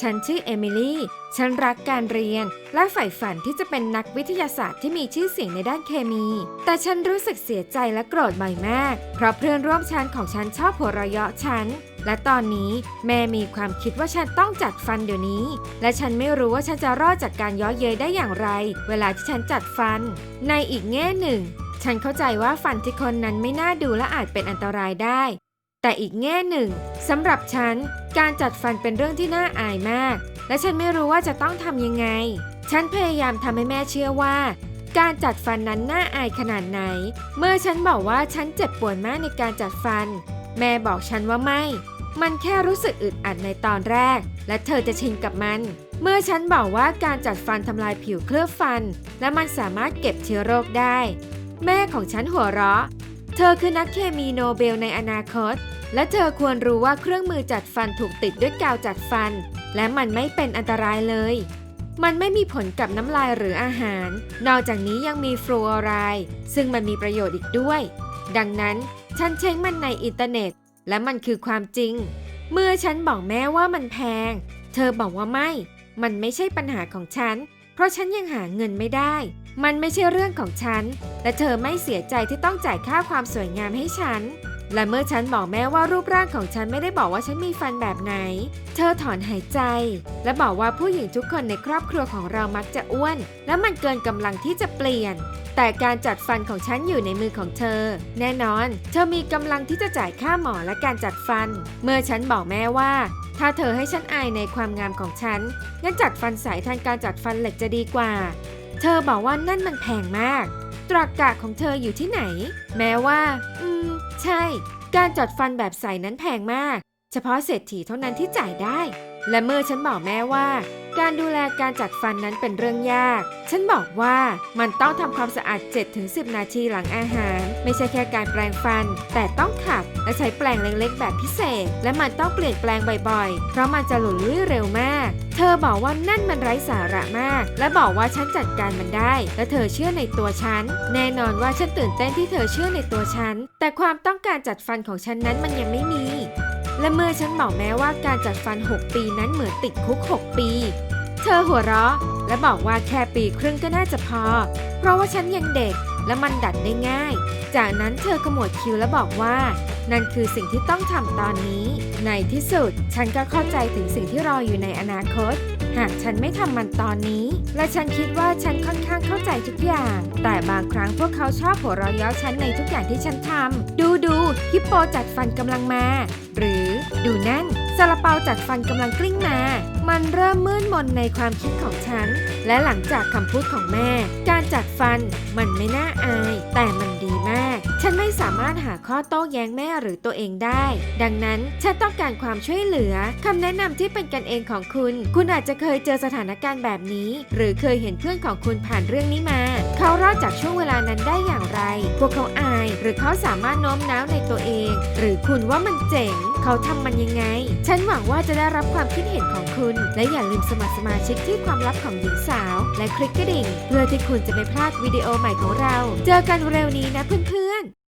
ฉันชื่อเอมิลี่ ฉันรักการเรียน และใฝ่ฝันที่จะเป็นนักวิทยาศาสตร์ที่มีชื่อเสียงในด้านเคมี แต่ฉันรู้สึกเสียใจและโกรธบ่อยมาก เพราะเพื่อนร่วมชั้นของฉันชอบหัวเราะเยาะฉัน และตอนนี้แม่มีความคิดว่าฉันต้องจัดฟันเดี๋ยวนี้ และฉันไม่รู้ว่าฉันจะรอดจากการย้อเย้ยได้อย่างไร เวลาที่ฉันจัดฟัน ในอีกแง่หนึ่ง ฉันเข้าใจว่าฟันที่คนนั้นไม่น่าดูและอาจเป็นอันตรายได้ แต่อีกแง่หนึ่งสำหรับฉันการจัดฟันเป็นเรื่องที่น่าอายมาก และฉันไม่รู้ว่าจะต้องทำยังไง ฉันพยายามทำให้แม่เชื่อว่า การจัดฟันนั้นน่าอายขนาดไหน เมื่อฉันบอกว่าฉันเจ็บปวดมากในการจัดฟัน แม่บอกฉันว่าไม่ มันแค่รู้สึกอึดอัดในตอนแรก และเธอจะชินกับมัน เมื่อฉันบอกว่าการจัดฟันทำลายผิวเคลือบฟัน และมันสามารถเก็บเชื้อโรคได้ แม่ของฉันหัวเราะ เธอคือนักเคมีโนเบลในอนาคต และเธอควรรู้ว่าเครื่องมือจัดฟันถูกติดด้วยกาวจัดฟัน และมันไม่เป็นอันตรายเลย มันไม่มีผลกับน้ำลายหรืออาหาร นอกจากนี้ยังมีฟลูออไรด์ซึ่งมันมีประโยชน์อีกด้วย ดังนั้นฉันเช็คมันในอินเทอร์เน็ต และมันคือความจริง เมื่อฉันบอกแม่ว่ามันแพง เธอบอกว่าไม่ มันไม่ใช่ปัญหาของฉัน เพราะฉันยังหาเงินไม่ได้ มันไม่ใช่เรื่องของฉัน และเธอไม่เสียใจที่ต้องจ่ายค่าความสวยงามให้ฉัน และเมื่อฉันบอกแม่ว่ารูปร่างของฉันไม่ได้บอกว่าฉันมีฟันแบบไหน เธอถอนหายใจ และบอกว่าผู้หญิงทุกคนในครอบครัวของเรามักจะอ้วน และมันเกินกำลังที่จะเปลี่ยน แต่การจัดฟันของฉันอยู่ในมือของเธอ แน่นอน เธอมีกำลังที่จะจ่ายค่าหมอและการจัดฟัน เมื่อฉันบอกแม่ว่าถ้าเธอให้ฉันอายในความงามของฉัน งั้นจัดฟันสายแทนการจัดฟันเหล็กจะดีกว่า เธอบอกว่านั่นมันแพงมาก ตรากกะของเธออยู่ที่ไหน แม้ว่า อืม ใช่ การจัดฟันแบบใสนั้นแพงมาก เฉพาะเศรษฐีเท่านั้นที่จ่ายได้ และเมื่อฉันบอกแม่ว่า การดูแลการจัดฟันนั้นเป็นเรื่องยาก ฉันบอกว่ามันต้องทำความสะอาด 7-10 นาทีหลังอาหาร ไม่ใช่แค่การแปรงฟัน แต่ต้องขัดและใช้แปรงเล็กๆแบบพิเศษ และมันต้องเปลี่ยนแปลงบ่อยๆ เพราะมันจะหลุดลุ่ยเร็วมาก เธอบอกว่านั่นมันไร้สาระมาก และบอกว่าฉันจัดการมันได้ และเธอเชื่อในตัวฉัน แน่นอนว่าฉันตื่นเต้นที่เธอเชื่อในตัวฉัน แต่ความต้องการจัดฟันของฉันนั้นมันยังไม่มี และเมื่อฉันบอกแม้ว่าการจัดฟัน 6 ปีนั้นเหมือนติดคุก 6 ปี เธอหัวเราะ และบอกว่าแค่ปีครึ่งก็น่าจะพอ เพราะว่าฉันยังเด็กและมันดัดได้ง่าย จากนั้นเธอขมวดคิ้วและบอกว่า นั่นคือสิ่งที่ต้องทำตอนนี้ ในที่สุด ฉันก็เข้าใจถึงสิ่งที่รออยู่ในอนาคต หากฉันไม่ทำมันตอนนี้ และฉันคิดว่าฉันค่อนข้างเข้าใจทุกอย่าง แต่บางครั้งพวกเขาชอบหัวเราะเย้าฉันในทุกอย่างที่ฉันทำดูดูฮิปโปจัดฟันกำลังมา หรือดูนั่นซาลาเปาจัดฟันกำลังกลิ้งมา มันเริ่มมืดมนในความคิดของฉัน และหลังจากคำพูดของแม่ การจัดฟันมันไม่น่าอาย แต่มันามารถหาข้อโต้แย้งแม่หรือตัวเองได้ ดังนั้นฉันต้องการความช่วยเหลือคำแนะนำที่เป็นกันเองของคุณ คุณอาจจะเคยเจอสถานการณ์แบบนี้ หรือเคยเห็นเพื่อนของคุณผ่านเรื่องนี้มา เขารอดจากช่วงเวลานั้นได้อย่างไร พวกเขาอาย หรือเขาสามารถโน้มน้าวในตัวเอง หรือคุณว่ามันเจ๋ง เขาทำมันยังไง ฉันหวังว่าจะได้รับความคิดเห็นของคุณ และอย่าลืมสมัครสมาชิกที่ความลับของหญิงสาว และคลิกกระดิ่ง เพื่อที่คุณจะไม่พลาดวิดีโอใหม่ของเรา เจอกันเร็วนี้นะเพื่อนๆ